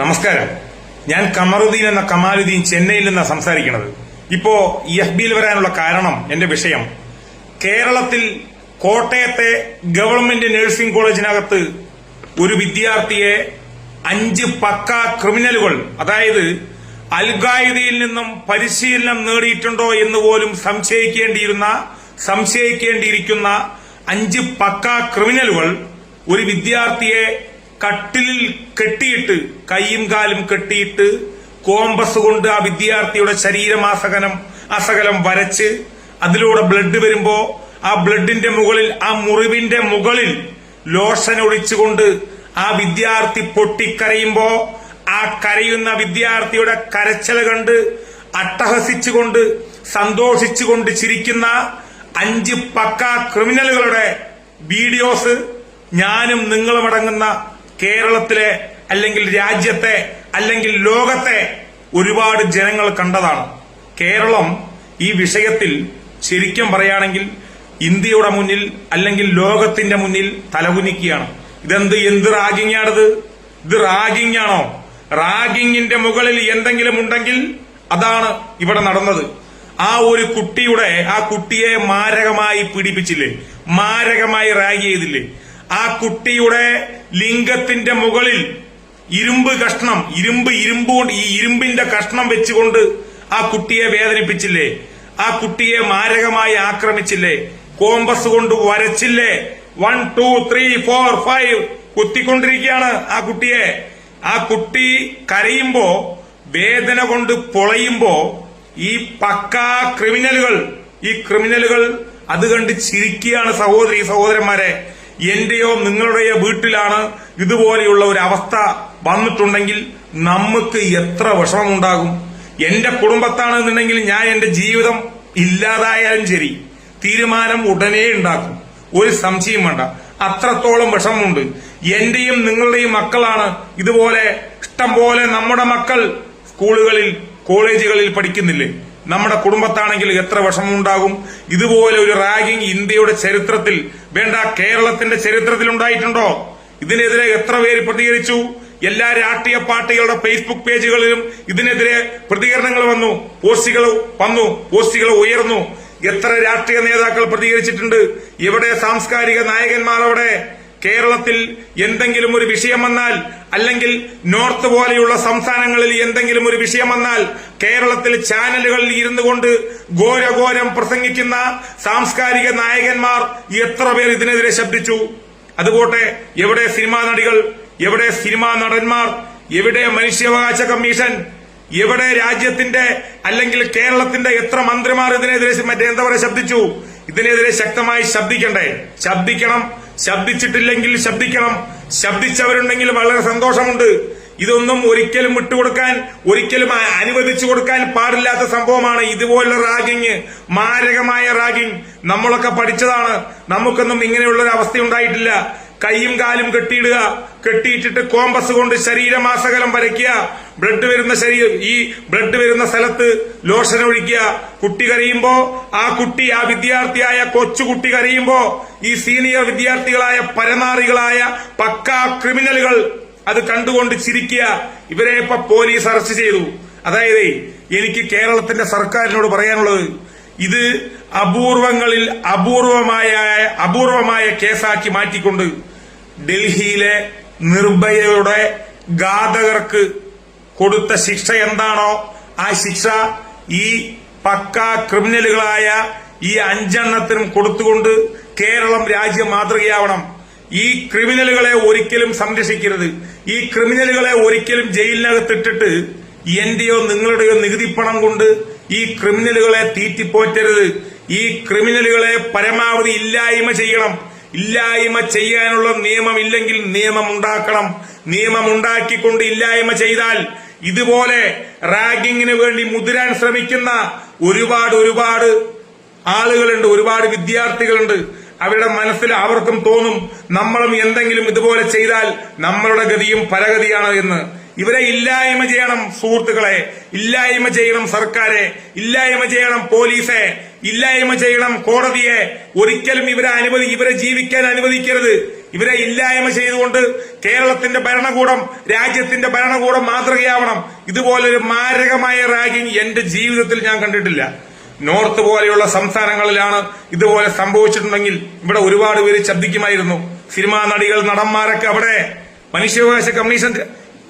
നമസ്കാരം. ഞാൻ കമറുദ്ദീൻ എന്ന കമാലുദ്ദീൻ ചെന്നൈയിൽ നിന്നാണ് സംസാരിക്കുന്നത് ഇപ്പോ എഫ് ബിയിൽ വരാനുള്ള കാരണം എന്റെ വിഷയം. കേരളത്തിൽ കോട്ടയത്തെ ഗവൺമെന്റ് നഴ്സിംഗ് കോളേജിനകത്ത് ഒരു വിദ്യാർത്ഥിയെ അഞ്ച് പക്ക ക്രിമിനലുകൾ അതായത് അൽഖായിദയിൽ നിന്നും പരിശീലനം നേടിയിട്ടുണ്ടോ എന്ന് പോലും സംശയിക്കേണ്ടിയിരുന്ന സംശയിക്കേണ്ടിയിരിക്കുന്ന അഞ്ച് പക്ക ക്രിമിനലുകൾ ഒരു വിദ്യാർത്ഥിയെ കട്ടിലിൽ കെട്ടിയിട്ട് കൈയും കാലും കെട്ടിയിട്ട് കോമ്പസ് കൊണ്ട് ആ വിദ്യാർത്ഥിയുടെ ശരീരമാസകനം അസകലം വരച്ച് അതിലൂടെ ബ്ലഡ് വരുമ്പോ ആ ബ്ലഡിന്റെ മുകളിൽ ആ മുറിവിന്റെ മുകളിൽ ലോഷൻ ഒഴിച്ചുകൊണ്ട് ആ വിദ്യാർത്ഥി പൊട്ടിക്കരയുമ്പോ ആ കരയുന്ന വിദ്യാർത്ഥിയുടെ കരച്ചല കണ്ട് അട്ടഹസിച്ചുകൊണ്ട് സന്തോഷിച്ചുകൊണ്ട് ചിരിക്കുന്ന അഞ്ച് പക്ക ക്രിമിനലുകളുടെ വീഡിയോസ് ഞാനും നിങ്ങളും അടങ്ങുന്ന കേരളത്തിലെ അല്ലെങ്കിൽ രാജ്യത്തെ അല്ലെങ്കിൽ ലോകത്തെ ഒരുപാട് ജനങ്ങൾ കണ്ടതാണ്. കേരളം ഈ വിഷയത്തിൽ ശരിക്കും പറയുകയാണെങ്കിൽ ഇന്ത്യയുടെ മുന്നിൽ അല്ലെങ്കിൽ ലോകത്തിന്റെ മുന്നിൽ തലകുനിക്കുകയാണ്. ഇതെന്ത് എന്ത് റാഗിംഗ് ആണത് ഇത് റാഗിംഗ് ആണോ റാഗിങ്ങിന്റെ മുകളിൽ എന്തെങ്കിലും ഉണ്ടെങ്കിൽ അതാണ് ഇവിടെ നടന്നത്. ആ ഒരു കുട്ടിയുടെ ആ കുട്ടിയെ മാരകമായി പീഡിപ്പിച്ചില്ലേ? മാരകമായി റാഗ് ചെയ്തില്ലേ? ആ കുട്ടിയുടെ ലിംഗത്തിന്റെ മുകളിൽ ഇരുമ്പ് കഷ്ണം ഇരുമ്പ് ഇരുമ്പ് കൊണ്ട് ഈ ഇരുമ്പിന്റെ കഷ്ണം വെച്ചുകൊണ്ട് ആ കുട്ടിയെ വേദനിപ്പിച്ചില്ലേ? ആ കുട്ടിയെ മാരകമായി ആക്രമിച്ചില്ലേ? കോമ്പസ് കൊണ്ട് വരച്ചില്ലേ? One two three four five കുത്തിക്കൊണ്ടിരിക്കുകയാണ് ആ കുട്ടിയെ. ആ കുട്ടി കരയുമ്പോ വേദന കൊണ്ട് പൊളയുമ്പോ ഈ പക്കാ ക്രിമിനലുകൾ ഈ ക്രിമിനലുകൾ അത് കണ്ട് ചിരിക്കുകയാണ് സഹോദരി സഹോദരന്മാരെ. എന്റെയോ നിങ്ങളുടെയോ വീട്ടിലാണ് ഇതുപോലെയുള്ള ഒരു അവസ്ഥ വന്നിട്ടുണ്ടെങ്കിൽ നമുക്ക് എത്ര വിഷമമുണ്ടാകും. എന്റെ കുടുംബത്താണെന്നുണ്ടെങ്കിൽ ഞാൻ എന്റെ ജീവിതം ഇല്ലാതായാലും ശരി തീരുമാനം ഉടനെ ഉണ്ടാക്കും. ഒരു സംശയം വേണ്ട. അത്രത്തോളം വിഷമമുണ്ട്. എന്റെയും നിങ്ങളുടെയും മക്കളാണ് ഇതുപോലെ ഇഷ്ടം പോലെ നമ്മുടെ മക്കൾ സ്കൂളുകളിൽ കോളേജുകളിൽ പഠിക്കുന്നില്ലേ? നമ്മുടെ കുടുംബത്താണെങ്കിൽ എത്ര വിഷമമുണ്ടാകും. ഇതുപോലെ ഒരു റാഗിംഗ് ഇന്ത്യയുടെ ചരിത്രത്തിൽ വേണ്ട കേരളത്തിന്റെ ചരിത്രത്തിൽ ഉണ്ടായിട്ടുണ്ടോ? ഇതിനെതിരെ എത്ര പേര് പ്രതികരിച്ചു? എല്ലാ രാഷ്ട്രീയ പാർട്ടികളുടെ ഫേസ്ബുക്ക് പേജുകളിലും ഇതിനെതിരെ പ്രതികരണങ്ങൾ വന്നു പോസ്റ്റുകൾ വന്നു പോസ്റ്റുകൾ ഉയർന്നു. എത്ര രാഷ്ട്രീയ നേതാക്കൾ പ്രതികരിച്ചിട്ടുണ്ട്? ഇവിടെ സാംസ്കാരിക നായകന്മാർ അവിടെ കേരളത്തിൽ എന്തെങ്കിലും ഒരു വിഷയം വന്നാൽ അല്ലെങ്കിൽ നോർത്ത് പോലെയുള്ള സംസ്ഥാനങ്ങളിൽ എന്തെങ്കിലും ഒരു വിഷയം വന്നാൽ കേരളത്തിൽ ചാനലുകളിൽ ഇരുന്നു കൊണ്ട് ഘോരഘോരം പ്രസംഗിക്കുന്ന സാംസ്കാരിക നായകന്മാർ എത്ര പേർ ഇതിനെതിരെ ശബ്ദിച്ചു? അതുപോട്ടെ എവിടെ സിനിമാ നടികൾ എവിടെ സിനിമാ നടന്മാർ എവിടെ മനുഷ്യാവകാശ കമ്മീഷൻ എവിടെ രാജ്യത്തിന്റെ അല്ലെങ്കിൽ കേരളത്തിന്റെ എത്ര മന്ത്രിമാർ ഇതിനെതിരെ മറ്റേ എന്താ പറയുക ശബ്ദിച്ചു? ഇതിനെതിരെ ശക്തമായി ശബ്ദിക്കണ്ടേ? ശബ്ദിക്കണം. ശബ്ദിച്ചിട്ടില്ലെങ്കിൽ ശബ്ദിക്കണം. ശബ്ദിച്ചവരുണ്ടെങ്കിൽ വളരെ സന്തോഷമുണ്ട്. ഇതൊന്നും ഒരിക്കലും വിട്ടുകൊടുക്കാൻ ഒരിക്കലും അനുവദിച്ചു കൊടുക്കാൻ പാടില്ലാത്ത സംഭവമാണ് ഇതുപോലുള്ള റാഗിങ് മാരകമായ റാഗിങ്. നമ്മളൊക്കെ പഠിച്ചതാണ്. നമുക്കൊന്നും ഇങ്ങനെയുള്ള ഒരു അവസ്ഥ ഉണ്ടായിട്ടില്ല. കൈയും കാലും കെട്ടിയിടുക. കെട്ടിയിട്ടിട്ട് കോമ്പസ് കൊണ്ട് ശരീരമാസകലം വരയ്ക്കുക. ബ്ലഡ് വരുന്ന ശരീരം ഈ ബ്ലഡ് വരുന്ന സ്ഥലത്ത് ലോഷൻ ഒഴിക്കുക. കുട്ടി കരയുമ്പോ ആ കുട്ടി ആ വിദ്യാർത്ഥിയായ കൊച്ചുകുട്ടി കരയുമ്പോ ഈ സീനിയർ വിദ്യാർത്ഥികളായ പരനാറികളായ പക്കാ ക്രിമിനലുകൾ അത് കണ്ടുകൊണ്ട് ചിരിക്കുക. ഇവരെ ഇപ്പൊ പോലീസ് അറസ്റ്റ് ചെയ്തു. അതായത് എനിക്ക് കേരളത്തിന്റെ സർക്കാരിനോട് പറയാനുള്ളത് ഇത് അപൂർവങ്ങളിൽ അപൂർവമായ അപൂർവമായ കേസാക്കി മാറ്റിക്കൊണ്ട് ഡൽഹിയിലെ നിർഭയയുടെ ഘാതകർക്ക് കൊടുത്ത ശിക്ഷ എന്താണോ ആ ശിക്ഷ ഈ പക്ക ക്രിമിനലുകളായ ഈ അഞ്ചെണ്ണത്തിനും കൊടുത്തുകൊണ്ട് കേരളം രാജ്യം മാതൃകയാവണം. ഈ ക്രിമിനലുകളെ ഒരിക്കലും സംരക്ഷിക്കരുത്. ഈ ക്രിമിനലുകളെ ഒരിക്കലും ജയിലിനകത്തിട്ടിട്ട് എന്റെയോ നിങ്ങളുടെയോ നികുതി പണം കൊണ്ട് ഈ ക്രിമിനലുകളെ തീറ്റിപ്പോറ്റരുത്. ഈ ക്രിമിനലുകളെ പരമാവധി ഇല്ലായ്മ ചെയ്യണം. ഇല്ലായ്മ ചെയ്യാനുള്ള നിയമമില്ലെങ്കിൽ നിയമം ഉണ്ടാക്കണം നിയമം ഉണ്ടാക്കിക്കൊണ്ട് ഇല്ലായ്മ ചെയ്താൽ ഇതുപോലെ റാഗിങ്ങിന് വേണ്ടി മുതിരാൻ ശ്രമിക്കുന്ന ഒരുപാട് ഒരുപാട് ആളുകളുണ്ട് ഒരുപാട് വിദ്യാർത്ഥികളുണ്ട്. അവരുടെ മനസ്സിൽ അവർക്കും തോന്നും നമ്മളും എന്തെങ്കിലും ഇതുപോലെ ചെയ്താൽ നമ്മളുടെ ഗതിയും പരഗതിയാണ് എന്ന്. ഇവരെ ഇല്ലായ്മ ചെയ്യണം സുഹൃത്തുക്കളെ. ഇല്ലായ്മ ചെയ്യണം സർക്കാരെ. ഇല്ലായ്മ ചെയ്യണം പോലീസെ. ഇല്ലായ്മ ചെയ്യണം കോടതിയെ. ഒരിക്കലും ഇവരെ അനുവദി ഇവരെ ജീവിക്കാൻ അനുവദിക്കരുത്. ഇവരെ ഇല്ലായ്മ ചെയ്തുകൊണ്ട് കേരളത്തിന്റെ ഭരണകൂടം രാജ്യത്തിന്റെ ഭരണകൂടം മാതൃകയാവണം. ഇതുപോലൊരു മാരകമായ റാഗിങ് എന്റെ ജീവിതത്തിൽ ഞാൻ കണ്ടിട്ടില്ല. നോർത്ത് പോലെയുള്ള സംസ്ഥാനങ്ങളിലാണ് ഇതുപോലെ സംഭവിച്ചിട്ടുണ്ടെങ്കിൽ ഇവിടെ ഒരുപാട് പേര് ശബ്ദിക്കുമായിരുന്നു. സിനിമാ നടികൾ നടന്മാരൊക്കെ അവിടെ. മനുഷ്യാവകാശ കമ്മീഷൻ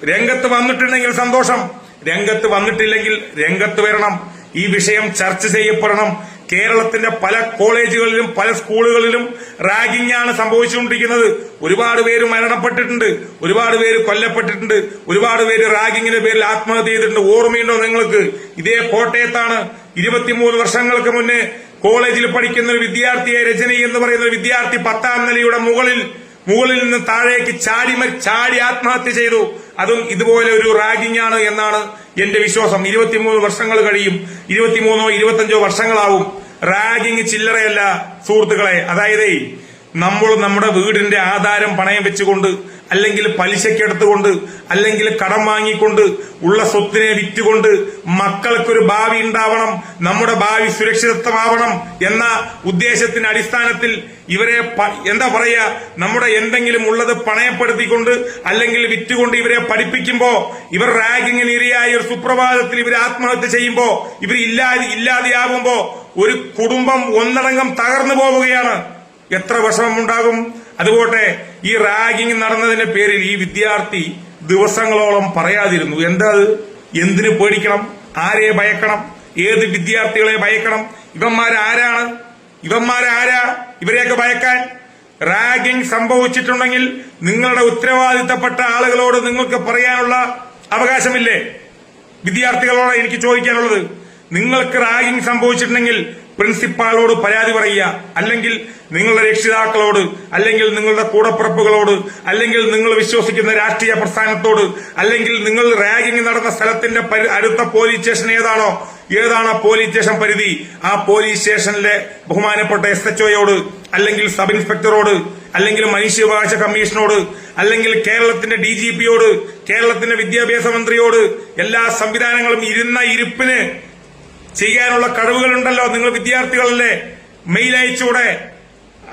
രംഗത്ത് വന്നിട്ടുണ്ടെങ്കിൽ സന്തോഷം. രംഗത്ത് വന്നിട്ടില്ലെങ്കിൽ രംഗത്ത് വരണം. ഈ വിഷയം ചർച്ച ചെയ്യപ്പെടണം. കേരളത്തിന്റെ പല കോളേജുകളിലും പല സ്കൂളുകളിലും റാഗിംഗ് ആണ് സംഭവിച്ചുകൊണ്ടിരിക്കുന്നത്. ഒരുപാട് പേര് മരണപ്പെട്ടിട്ടുണ്ട് ഒരുപാട് പേര് കൊല്ലപ്പെട്ടിട്ടുണ്ട് ഒരുപാട് പേര് റാഗിങ്ങിന്റെ പേരിൽ ആത്മഹത്യ ചെയ്തിട്ടുണ്ട്. ഓർമ്മയുണ്ടോ നിങ്ങൾക്ക്? ഇതേ കോട്ടയത്താണ് ഇരുപത്തിമൂന്ന് വർഷങ്ങൾക്ക് മുന്നേ കോളേജിൽ പഠിക്കുന്ന ഒരു വിദ്യാർത്ഥിയെ രജനി എന്ന് പറയുന്ന ഒരു വിദ്യാർത്ഥി പത്താം നിലയുടെ മുകളിൽ മുകളിൽ നിന്ന് താഴേക്ക് ചാടി ചാടി ആത്മഹത്യ ചെയ്തു. അതും ഇതുപോലെ ഒരു റാഗിംഗ് ആണ് എന്നാണ് എന്റെ വിശ്വാസം. ഇരുപത്തിമൂന്ന് വർഷങ്ങൾ കഴിയും. ഇരുപത്തിമൂന്നോ ഇരുപത്തഞ്ചോ വർഷങ്ങളാവും റാഗിംഗ് ചില്ലറയല്ല സുഹൃത്തുക്കളെ. അതായത് നമ്മൾ നമ്മുടെ വീടിന്റെ ആധാരം പണയം വെച്ചുകൊണ്ട് അല്ലെങ്കിൽ പലിശക്കെടുത്തുകൊണ്ട് അല്ലെങ്കിൽ കടം വാങ്ങിക്കൊണ്ട് ഉള്ള സ്വത്തിനെ വിറ്റുകൊണ്ട് മക്കൾക്കൊരു ഭാവി ഉണ്ടാവണം നമ്മുടെ ഭാവി സുരക്ഷിതത്വമാവണം എന്ന ഉദ്ദേശത്തിന്റെ അടിസ്ഥാനത്തിൽ ഇവരെ എന്താ പറയുക നമ്മുടെ എന്തെങ്കിലും ഉള്ളത് പണയപ്പെടുത്തിക്കൊണ്ട് അല്ലെങ്കിൽ വിറ്റുകൊണ്ട് ഇവരെ പഠിപ്പിക്കുമ്പോ ഇവർ റാഗിങ്ങിന് ഇരയായ ഒരു സുപ്രഭാതത്തിൽ ഇവർ ആത്മഹത്യ ചെയ്യുമ്പോൾ ഇവർ ഇല്ലാതെ ഇല്ലാതെയാവുമ്പോൾ ഒരു കുടുംബം ഒന്നടങ്കം തകർന്നു പോവുകയാണ്. എത്ര വിഷമമുണ്ടാകും അതുപോട്ടെ ഈ റാഗിംഗ് നടന്നതിന്റെ പേരിൽ ഈ വിദ്യാർത്ഥി ദിവസങ്ങളോളം പറയാതിരുന്നു. എന്താ അത്? എന്തിനു പേടിക്കണം? ആരെ ഭയക്കണം? ഏത് വിദ്യാർത്ഥികളെ ഭയക്കണം? ഇവന്മാരാരാണ് ഇവന്മാരാരാ ഇവരെയൊക്കെ ഭയക്കാൻ. റാഗിംഗ് സംഭവിച്ചിട്ടുണ്ടെങ്കിൽ നിങ്ങളുടെ ഉത്തരവാദിത്തപ്പെട്ട ആളുകളോട് നിങ്ങൾക്ക് പറയാനുള്ള അവകാശമില്ലേ? വിദ്യാർത്ഥികളോട് എനിക്ക് ചോദിക്കാനുള്ളത്. നിങ്ങൾക്ക് റാഗിംഗ് സംഭവിച്ചിട്ടുണ്ടെങ്കിൽ പ്രിൻസിപ്പാളോട് പരാതി പറയുക. അല്ലെങ്കിൽ നിങ്ങളുടെ രക്ഷിതാക്കളോട് അല്ലെങ്കിൽ നിങ്ങളുടെ കൂടപ്പിറപ്പുകളോട് അല്ലെങ്കിൽ നിങ്ങൾ വിശ്വസിക്കുന്ന രാഷ്ട്രീയ പ്രസ്ഥാനത്തോട് അല്ലെങ്കിൽ നിങ്ങൾ റാഗിംഗ് നടന്ന സ്ഥലത്തിന്റെ അടുത്ത പോലീസ് സ്റ്റേഷൻ ഏതാണോ ഏതാണ് ആ പോലീസ് സ്റ്റേഷൻ പരിധി? ആ പോലീസ് സ്റ്റേഷനിലെ ബഹുമാനപ്പെട്ട എസ് എച്ച് ഒയോട് അല്ലെങ്കിൽ സബ് ഇൻസ്പെക്ടറോട് അല്ലെങ്കിൽ മനുഷ്യാവകാശ കമ്മീഷനോട് അല്ലെങ്കിൽ കേരളത്തിന്റെ ഡി ജി പിയോട് കേരളത്തിന്റെ വിദ്യാഭ്യാസ മന്ത്രിയോട് എല്ലാ സംവിധാനങ്ങളും ഇരുന്ന ഇരിപ്പിന് ചെയ്യാനുള്ള കഴിവുകളുണ്ടല്ലോ നിങ്ങൾ വിദ്യാർത്ഥികളല്ലേ? മെയിൽ അയച്ചൂടെ.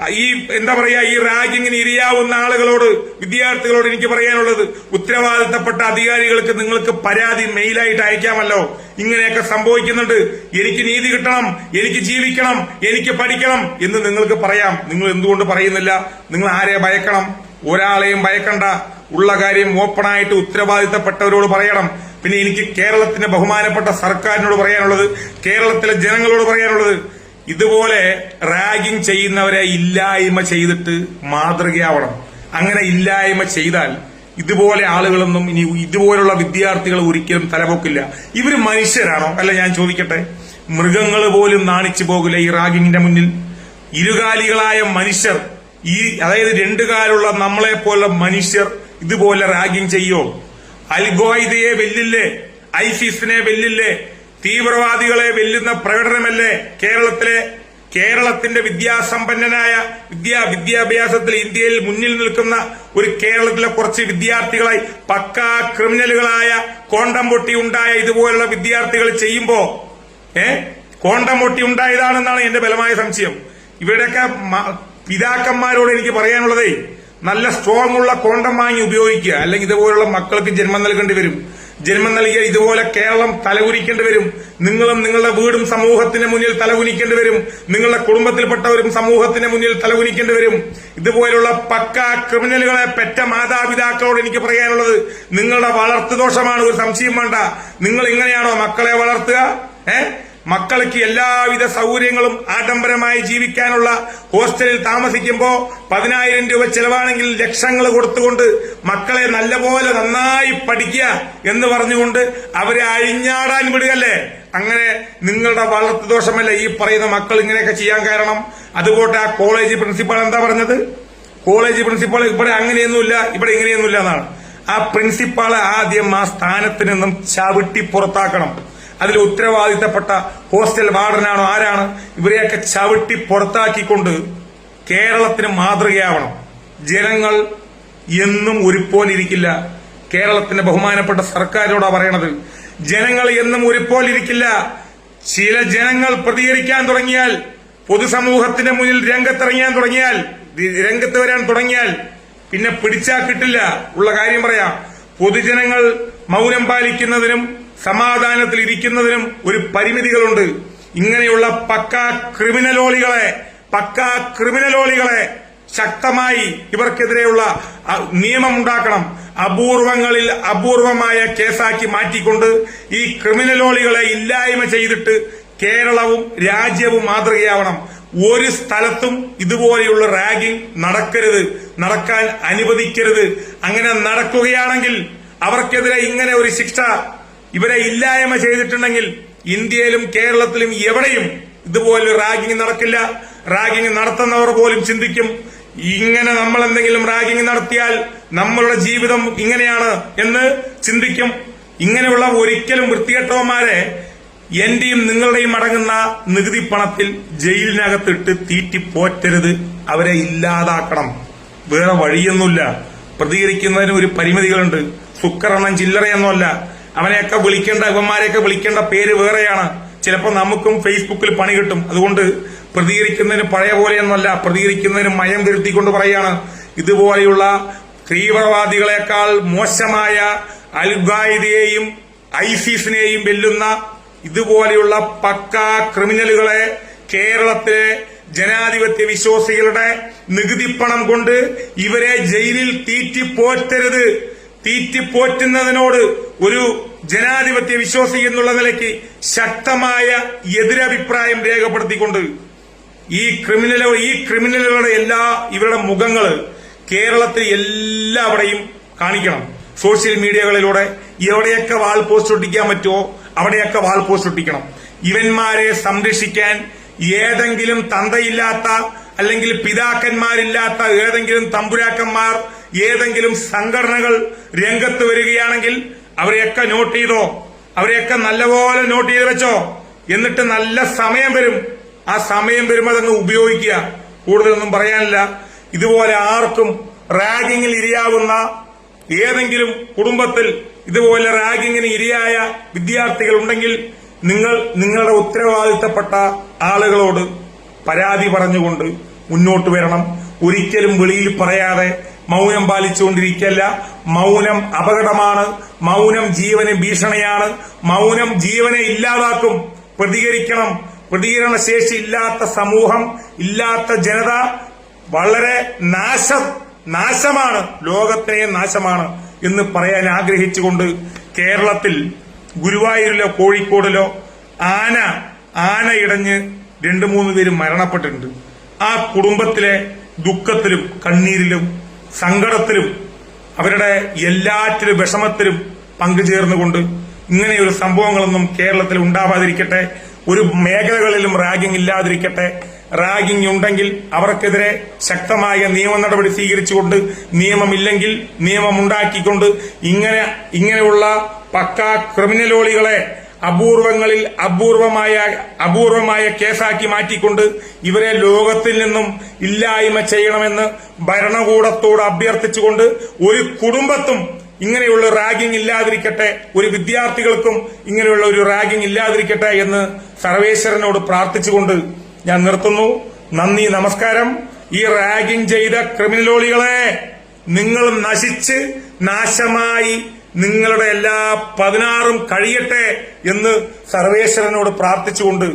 ഈ എന്താ പറയാ ഈ റാഗിങ്ങിന് ഇരയാവുന്ന ആളുകളോട് വിദ്യാർത്ഥികളോട് എനിക്ക് പറയാനുള്ളത് ഉത്തരവാദിത്തപ്പെട്ട അധികാരികൾക്ക് നിങ്ങൾക്ക് പരാതി മെയിലായിട്ട് അയക്കാമല്ലോ. ഇങ്ങനെയൊക്കെ സംഭവിക്കുന്നുണ്ട്. എനിക്ക് നീതി കിട്ടണം എനിക്ക് ജീവിക്കണം എനിക്ക് പഠിക്കണം എന്ന് നിങ്ങൾക്ക് പറയാം. നിങ്ങൾ എന്തുകൊണ്ട് പറയുന്നില്ല? നിങ്ങൾ ആരെ ഭയക്കണം? ഒരാളെയും ഭയക്കണ്ട. ഉള്ള കാര്യം ഓപ്പണായിട്ട് ഉത്തരവാദിത്തപ്പെട്ടവരോട് പറയണം. പിന്നെ എനിക്ക് കേരളത്തിന്റെ ബഹുമാനപ്പെട്ട സർക്കാരിനോട് പറയാനുള്ളത് കേരളത്തിലെ ജനങ്ങളോട് പറയാനുള്ളത് ഇതുപോലെ റാഗിങ് ചെയ്യുന്നവരെ ഇല്ലായ്മ ചെയ്തിട്ട് മാതൃകയാവണം. അങ്ങനെ ഇല്ലായ്മ ചെയ്താൽ ഇതുപോലെ ആളുകളൊന്നും ഇനി ഇതുപോലുള്ള വിദ്യാർത്ഥികൾ ഒരിക്കലും തലപൊക്കില്ല. ഇവർ മനുഷ്യരാണോ? അല്ല ഞാൻ ചോദിക്കട്ടെ. മൃഗങ്ങൾ പോലും നാണിച്ചു പോകില്ല ഈ റാഗിങ്ങിന്റെ മുന്നിൽ. ഇരുകാലികളായ മനുഷ്യർ ഈ അതായത് രണ്ടു കാലുള്ള നമ്മളെ പോലുള്ള മനുഷ്യർ ഇതുപോലെ റാഗിങ് ചെയ്യോ? അൽഗോയിദയെ വെല്ലില്ലേ? ഐസിസിനെ വെല്ലില്ലേ? തീവ്രവാദികളെ വെല്ലുന്ന പ്രകടനമല്ലേ കേരളത്തിലെ കേരളത്തിന്റെ വിദ്യാസമ്പന്നനായ വിദ്യാ വിദ്യാഭ്യാസത്തിൽ ഇന്ത്യയിൽ മുന്നിൽ നിൽക്കുന്ന ഒരു കേരളത്തിലെ കുറച്ച് വിദ്യാർത്ഥികളായി പക്കാ ക്രിമിനലുകളായ കോണ്ടം പൊട്ടി ഉണ്ടായ ഇതുപോലുള്ള വിദ്യാർത്ഥികൾ ചെയ്യുമ്പോ ഏ? കോണ്ടം പൊട്ടി ഉണ്ടായതാണെന്നാണ് എന്റെ ബലമായ സംശയം. ഇവരുടെയൊക്കെ പിതാക്കന്മാരോട് എനിക്ക് പറയാനുള്ളതേ നല്ല സ്ട്രോങ് ഉള്ള കോണ്ടം വാങ്ങി ഉപയോഗിക്കുക. അല്ലെങ്കിൽ ഇതുപോലുള്ള മക്കൾക്ക് ജന്മം നൽകേണ്ടി വരും. ജന്മം നൽകിയ ഇതുപോലെ കേരളം തലകുനിക്കേണ്ടി വരും. നിങ്ങളും നിങ്ങളുടെ വീടും സമൂഹത്തിന് മുന്നിൽ തലകുനിക്കേണ്ടി വരും. നിങ്ങളുടെ കുടുംബത്തിൽപ്പെട്ടവരും സമൂഹത്തിന് മുന്നിൽ തലകുനിക്കേണ്ടി വരും. ഇതുപോലുള്ള പക്ക ക്രിമിനലുകളെ പെറ്റ മാതാപിതാക്കളോട് എനിക്ക് പറയാനുള്ളത് നിങ്ങളുടെ വളർത്തു ദോഷമാണ് ഒരു സംശയം വേണ്ട. നിങ്ങൾ ഇങ്ങനെയാണോ മക്കളെ വളർത്തുക? ഏഹ് മക്കൾക്ക് എല്ലാവിധ സൗകര്യങ്ങളും ആഡംബരമായി ജീവിക്കാനുള്ള ഹോസ്റ്റലിൽ താമസിക്കുമ്പോൾ പതിനായിരം രൂപ ചെലവാണെങ്കിൽ ലക്ഷങ്ങൾ കൊടുത്തുകൊണ്ട് മക്കളെ നല്ലപോലെ നന്നായി പഠിക്കുക എന്ന് പറഞ്ഞുകൊണ്ട് അവരെ അഴിഞ്ഞാടാൻ വിടുകല്ലേ അങ്ങനെ നിങ്ങളുടെ വളർത്തു ദോഷമല്ല ഈ പറയുന്ന മക്കൾ ഇങ്ങനെയൊക്കെ ചെയ്യാൻ കാരണം? അതുപോട്ടെ ആ കോളേജ് പ്രിൻസിപ്പാൾ എന്താ പറഞ്ഞത്? കോളേജ് പ്രിൻസിപ്പാൾ ഇവിടെ അങ്ങനെയൊന്നുമില്ല ഇവിടെ ഇങ്ങനെയൊന്നുമില്ല എന്നാണ്. ആ പ്രിൻസിപ്പാളെ ആദ്യം ആ സ്ഥാനത്ത് നിന്നും ചവിട്ടി പുറത്താക്കണം. അതിൽ ഉത്തരവാദിത്തപ്പെട്ട ഹോസ്റ്റൽ വാർഡനാണോ ആരാണ്? ഇവരെയൊക്കെ ചവിട്ടി പുറത്താക്കിക്കൊണ്ട് കേരളത്തിന് മാതൃകയാവണം. ജനങ്ങൾ എന്നും ഒരുപോലിരിക്കില്ല. കേരളത്തിന്റെ ബഹുമാനപ്പെട്ട സർക്കാരിനോടാ പറയണത് ജനങ്ങൾ എന്നും ഒരുപോലിരിക്കില്ല. ചില ജനങ്ങൾ പ്രതികരിക്കാൻ തുടങ്ങിയാൽ പൊതുസമൂഹത്തിന്റെ മുന്നിൽ രംഗത്തിറങ്ങാൻ തുടങ്ങിയാൽ രംഗത്ത് വരാൻ തുടങ്ങിയാൽ പിന്നെ പിടിച്ചാൽ കിട്ടില്ല. ഉള്ള കാര്യം പറയാം. പൊതുജനങ്ങൾ മൗനം പാലിക്കുന്നതിനും സമാധാനത്തിൽ ഇരിക്കുന്നതിനും ഒരു പരിമിതികളുണ്ട്. ഇങ്ങനെയുള്ള പക്ക ക്രിമിനലോളികളെ പക്ക ക്രിമിനലോളികളെ ശക്തമായി ഇവർക്കെതിരെയുള്ള നിയമം ഉണ്ടാക്കണം അപൂർവങ്ങളിൽ അപൂർവമായ കേസാക്കി മാറ്റിക്കൊണ്ട് ഈ ക്രിമിനലോളികളെ ഇല്ലായ്മ ചെയ്തിട്ട് കേരളവും രാജ്യവും മാതൃകയാവണം. ഒരു സ്ഥലത്തും ഇതുപോലെയുള്ള റാഗിംഗ് നടക്കരുത് നടക്കാൻ അനുവദിക്കരുത്. അങ്ങനെ നടക്കുകയാണെങ്കിൽ അവർക്കെതിരെ ഇങ്ങനെ ഒരു ശിക്ഷ ഇവരെ ഇല്ലായ്മ ചെയ്തിട്ടുണ്ടെങ്കിൽ ഇന്ത്യയിലും കേരളത്തിലും എവിടെയും ഇതുപോലെ റാഗിംഗ് നടക്കില്ല. റാഗിംഗ് നടത്തുന്നവർ പോലും ചിന്തിക്കും ഇങ്ങനെ നമ്മൾ എന്തെങ്കിലും റാഗിംഗ് നടത്തിയാൽ നമ്മളുടെ ജീവിതം ഇങ്ങനെയാണ് എന്ന് ചിന്തിക്കും. ഇങ്ങനെയുള്ള ഒരിക്കലും വൃത്തികെട്ടവന്മാരെ എന്റെയും നിങ്ങളുടെയും അടങ്ങുന്ന നികുതി പണത്തിൽ ജയിലിനകത്തിട്ട് തീറ്റി പോറ്റരുത് അവരെ ഇല്ലാതാക്കണം. വേറെ വഴിയൊന്നുമില്ല. പ്രതികരിക്കുന്നതിന് ഒരു പരിമിതികളുണ്ട്. സുക്കറണം ചില്ലറയൊന്നുമല്ല. അവനെയൊക്കെ വിളിക്കേണ്ട ഇവന്മാരെയൊക്കെ വിളിക്കേണ്ട പേര് വേറെയാണ്. ചിലപ്പോൾ നമുക്കും ഫേസ്ബുക്കിൽ പണി കിട്ടും. അതുകൊണ്ട് പ്രതികരിക്കുന്നതിന് പഴയ പോലെയൊന്നുമല്ല പ്രതികരിക്കുന്നതിന് മയം തിരുത്തിക്കൊണ്ട് പറയാണ്. ഇതുപോലെയുള്ള തീവ്രവാദികളെക്കാൾ മോശമായ അൽഖായിദയെയും ഐസിസിനെയും വെല്ലുന്ന ഇതുപോലെയുള്ള പക്ക ക്രിമിനലുകളെ കേരളത്തിലെ ജനാധിപത്യ വിശ്വാസികളുടെ നികുതിപ്പണം കൊണ്ട് ഇവരെ ജയിലിൽ തീറ്റിപ്പോറ്റരുത്. തീറ്റിപ്പോറ്റുന്നതിനോട് ഒരു ജനാധിപത്യ വിശ്വാസി എന്നുള്ള നിലയ്ക്ക് ശക്തമായ എതിരഭിപ്രായം രേഖപ്പെടുത്തിക്കൊണ്ട് ഈ ക്രിമിനലോ ഈ ക്രിമിനലുകളുടെ എല്ലാ ഇവരുടെ മുഖങ്ങൾ കേരളത്തിൽ എല്ലാവരെയും കാണിക്കണം. സോഷ്യൽ മീഡിയകളിലൂടെ എവിടെയൊക്കെ വാൾ പോസ്റ്റ് ഒട്ടിക്കാൻ പറ്റുമോ അവിടെയൊക്കെ വാൾ പോസ്റ്റ് ഒട്ടിക്കണം. ഇവന്മാരെ സംരക്ഷിക്കാൻ ഏതെങ്കിലും തന്തയില്ലാത്ത അല്ലെങ്കിൽ പിതാക്കന്മാരില്ലാത്ത ഏതെങ്കിലും തമ്പുരാക്കന്മാർ ഏതെങ്കിലും സംഘടനകൾ രംഗത്ത് വരികയാണെങ്കിൽ അവരെയൊക്കെ നോട്ട് ചെയ്തോ? അവരെയൊക്കെ നല്ലപോലെ നോട്ട് ചെയ്ത് വെച്ചോ? എന്നിട്ട് നല്ല സമയം വരും. ആ സമയം വരുമ്പോൾ അതങ്ങ് ഉപയോഗിക്കുക. കൂടുതലൊന്നും പറയാനില്ല. ഇതുപോലെ ആർക്കും റാഗിങ്ങിൽ ഇരയാവുന്ന ഏതെങ്കിലും കുടുംബത്തിൽ ഇതുപോലെ റാഗിങ്ങിന് ഇരയായ വിദ്യാർത്ഥികൾ ഉണ്ടെങ്കിൽ നിങ്ങൾ നിങ്ങളുടെ ഉത്തരവാദിത്തപ്പെട്ട ആളുകളോട് പരാതി പറഞ്ഞുകൊണ്ട് മുന്നോട്ട് വരണം. ഒരിക്കലും വെളിയിൽ പറയാതെ മൗനം പാലിച്ചുകൊണ്ടിരിക്കല്ല. മൗനം അപകടമാണ്. മൗനം ജീവന് ഭീഷണിയാണ്. മൗനം ജീവനെ ഇല്ലാതാക്കും. പ്രതികരിക്കണം. പ്രതികരണ ശേഷി ഇല്ലാത്ത സമൂഹം ഇല്ലാത്ത ജനത വളരെ നാശം നാശമാണ്. ലോകത്തിനെ നാശമാണ് എന്ന് പറയാൻ ആഗ്രഹിച്ചുകൊണ്ട് കേരളത്തിൽ ഗുരുവായൂരിലോ കോഴിക്കോടിലോ ആന ആന ഇടഞ്ഞ് രണ്ടു മൂന്ന് പേര് മരണപ്പെട്ടിട്ടുണ്ട്. ആ കുടുംബത്തിലെ ദുഃഖത്തിലും കണ്ണീരിലും സങ്കടത്തിലും അവരുടെ എല്ലാറ്റിലും വിഷമത്തിലും പങ്കുചേർന്നുകൊണ്ട് ഇങ്ങനെയൊരു സംഭവങ്ങളൊന്നും കേരളത്തിൽ ഉണ്ടാവാതിരിക്കട്ടെ ഒരു മേഖലകളിലും റാഗിംഗ് ഇല്ലാതിരിക്കട്ടെ. റാഗിംഗ് ഉണ്ടെങ്കിൽ അവർക്കെതിരെ ശക്തമായ നിയമ നടപടി സ്വീകരിച്ചുകൊണ്ട് നിയമമില്ലെങ്കിൽ നിയമമുണ്ടാക്കിക്കൊണ്ട് ഇങ്ങനെ ഇങ്ങനെയുള്ള പക്കാ ക്രിമിനലോളികളെ അപൂർവങ്ങളിൽ അപൂർവമായ അപൂർവമായ കേസാക്കി മാറ്റിക്കൊണ്ട് ഇവരെ ലോകത്തിൽ നിന്നും ഇല്ലായ്മ ചെയ്യണമെന്ന് ഭരണകൂടത്തോട് അഭ്യർത്ഥിച്ചുകൊണ്ട് ഒരു കുടുംബത്തും ഇങ്ങനെയുള്ള റാഗിംഗ് ഇല്ലാതിരിക്കട്ടെ ഒരു വിദ്യാർത്ഥികൾക്കും ഇങ്ങനെയുള്ള ഒരു റാഗിംഗ് ഇല്ലാതിരിക്കട്ടെ എന്ന് സർവേശ്വരനോട് പ്രാർത്ഥിച്ചുകൊണ്ട് ഞാൻ നിർത്തുന്നു. നന്ദി നമസ്കാരം. ഈ റാഗിംഗ് ചെയ്ത ക്രിമിനലോളികളെ നിങ്ങൾ നശിച്ച് നാശമായി നിങ്ങളുടെ എല്ലാ പതിനാറും കഴിയട്ടെ എന്ന് സർവേശ്വരനോട് പ്രാർത്ഥിച്ചുകൊണ്ട്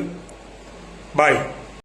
ബൈ.